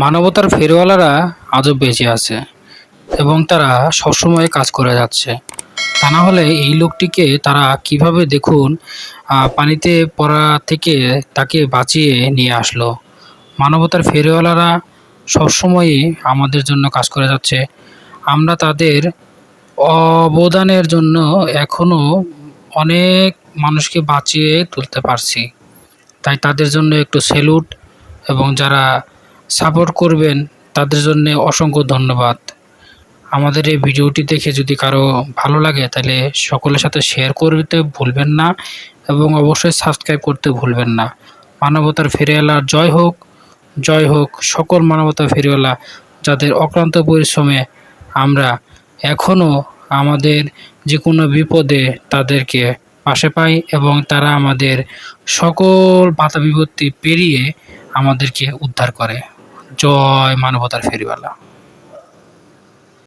মানবতার ফেরিওয়ালারা আজও বেঁচে আছে এবং তারা সবসময় কাজ করে যাচ্ছে। তা না হলে এই লোকটিকে তারা কীভাবে দেখুন পানিতে পড়া থেকে তাকে বাঁচিয়ে নিয়ে আসলো। মানবতার ফেরিওয়ালারা সবসময়ই আমাদের জন্য কাজ করে যাচ্ছে। আমরা তাদের অবদানের জন্য এখনও অনেক মানুষকে বাঁচিয়ে তুলতে পারছি। তাই তাদের জন্য একটু স্যালুট এবং যারা সাপোর্ট করবেন, তাদের জন্য অসংখ্য ধন্যবাদ। আমাদের এই ভিডিওটি দেখে যদি কারও ভালো লাগে, তাহলে সকলের সাথে শেয়ার করতে ভুলবেন না এবং অবশ্যই সাবস্ক্রাইব করতে ভুলবেন না। মানবতার ফেরিওয়ালার জয় হোক জয় হোক সকল মানবতার ফেরিওয়ালা যাদের অক্লান্ত পরিশ্রমে আমরা এখনও আমাদের যে কোনো বিপদে তাদেরকে পাশে পাই এবং তারা আমাদের সকল বাধা বিপত্তি পেরিয়ে আমাদেরকে উদ্ধার করে। জয় মানবতার ফেরিওয়ালা।